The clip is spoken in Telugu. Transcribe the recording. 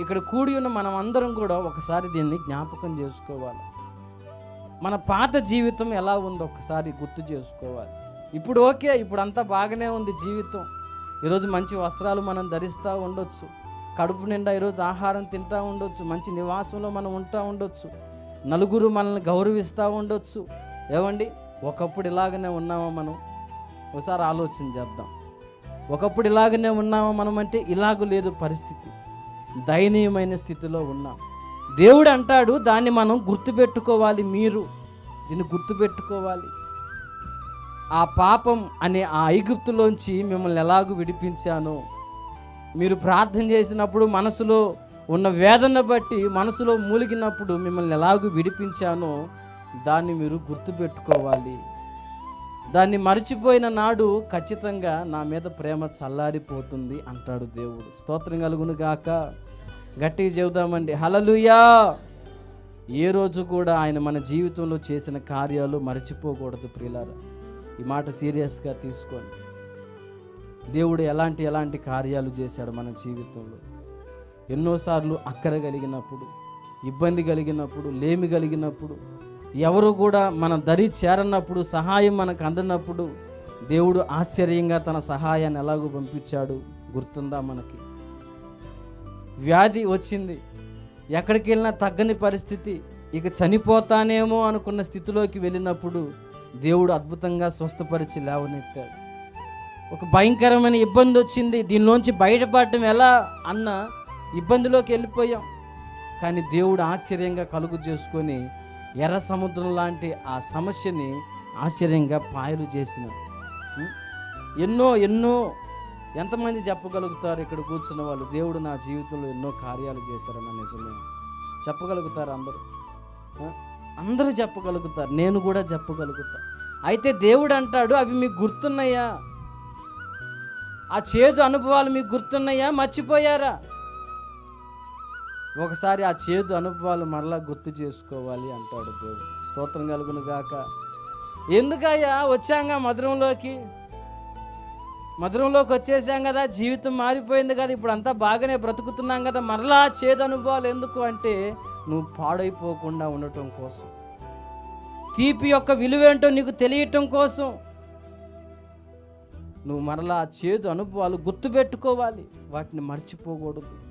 ఇక్కడ కూడి ఉన్న మనం అందరం కూడా ఒకసారి దీన్ని జ్ఞాపకం చేసుకోవాలి. మన పాత జీవితం ఎలా ఉందో ఒకసారి గుర్తు చేసుకోవాలి. ఇప్పుడు ఓకే ఇప్పుడు అంతా బాగానే ఉంది జీవితం. ఈరోజు మంచి వస్త్రాలు మనం ధరిస్తూ ఉండొచ్చు. కడుపు నిండా ఈరోజు ఆహారం తింటూ ఉండొచ్చు. మంచి నివాసంలో మనం ఉంటా ఉండొచ్చు. నలుగురు మనల్ని గౌరవిస్తూ ఉండొచ్చు. ఏమండి? ఒకప్పుడు ఇలాగనే ఉన్నామా మనం? ఒకసారి ఆలోచన చేద్దాం. ఒకప్పుడు ఇలాగనే ఉన్నామా మనం అంటే ఇలాగ లేదు పరిస్థితి. దయనీయమైన స్థితిలో ఉన్నాం. దేవుడు అంటాడు దాన్ని మనం గుర్తుపెట్టుకోవాలి మీరు. దీన్ని గుర్తుపెట్టుకోవాలి. ఆ పాపం అనే ఆ ఐగుప్తులోంచి మిమ్మల్ని ఎలాగూ విడిపించానో. మీరు ప్రార్థన చేసినప్పుడు మనసులో ఉన్న వేదన బట్టి మనసులో మూలిగినప్పుడు మిమ్మల్ని ఎలాగూ విడిపించానో దాన్ని మీరు గుర్తుపెట్టుకోవాలి. దాన్ని మర్చిపోయిన నాడు ఖచ్చితంగా నా మీద ప్రేమ చల్లారిపోతుంది అంటాడు దేవుడు. స్తోత్రం కలుగును గాక. గట్టిగా చెబుదామండి. హలలుయా ఏ రోజు కూడా ఆయన మన జీవితంలో చేసిన కార్యాలు మర్చిపోకూడదు ప్రియులారా. ఈ మాట సీరియస్గా తీసుకోండి. దేవుడు ఎలాంటి ఎలాంటి కార్యాలు చేశాడు మన జీవితంలో? ఎన్నోసార్లు అక్కర కలిగినప్పుడు ఇబ్బంది కలిగినప్పుడు లేమి కలిగినప్పుడు ఎవరు కూడా మన దరి చేరనప్పుడు సహాయం మనకు అందనప్పుడు దేవుడు ఆశ్చర్యంగా తన సహాయాన్ని ఎలాగో పంపించాడు. గుర్తుందా మనకి? వ్యాధి వచ్చింది. ఎక్కడికి వెళ్ళినా తగ్గని పరిస్థితి. ఇక చనిపోతానేమో అనుకున్న స్థితిలోకి వెళ్ళినప్పుడు దేవుడు అద్భుతంగా స్వస్థపరిచి లేవనెత్తాడు. ఒక భయంకరమైన ఇబ్బంది వచ్చింది. దీనిలోంచి బయటపడటం ఎలా అన్న ఇబ్బందిలోకి వెళ్ళిపోయాం. కానీ దేవుడు ఆశ్చర్యంగా కలుగు చేసుకొని ఎర్ర సముద్రం లాంటి ఆ సమస్యని ఆశ్చర్యంగా పాయలు చేసిన. ఎన్నో ఎన్నో ఎంతమంది చెప్పగలుగుతారు ఇక్కడ కూర్చున్న వాళ్ళు? దేవుడు నా జీవితంలో ఎన్నో కార్యాలు చేశారన్న నిజమే. చెప్పగలుగుతారు అందరూ? అందరూ చెప్పగలుగుతారు. నేను కూడా చెప్పగలుగుతా. అయితే దేవుడు అంటాడు అవి మీకు గుర్తున్నాయా? ఆ చేదు అనుభవాలు మీకు గుర్తున్నాయా? మర్చిపోయారా? ఒకసారి ఆ చేదు అనుభవాలు మరలా గుర్తు చేసుకోవాలి అంటాడు దేవుడు. స్తోత్రం కలుగును గాక. ఎందుకయ్యా వచ్చాంగా మధురంలోకి? మధురంలోకి వచ్చేసాం కదా జీవితం మారిపోయింది కదా ఇప్పుడు అంతా బాగానే బ్రతుకుతున్నాం కదా మరలా చేదు అనుభవాలు ఎందుకు అంటే నువ్వు పాడైపోకుండా ఉండటం కోసం. తీపి యొక్క విలువేంటో నీకు తెలియటం కోసం. నువ్వు మరలా చేదు అనుభవాలు గుర్తుపెట్టుకోవాలి. వాటిని మర్చిపోకూడదు.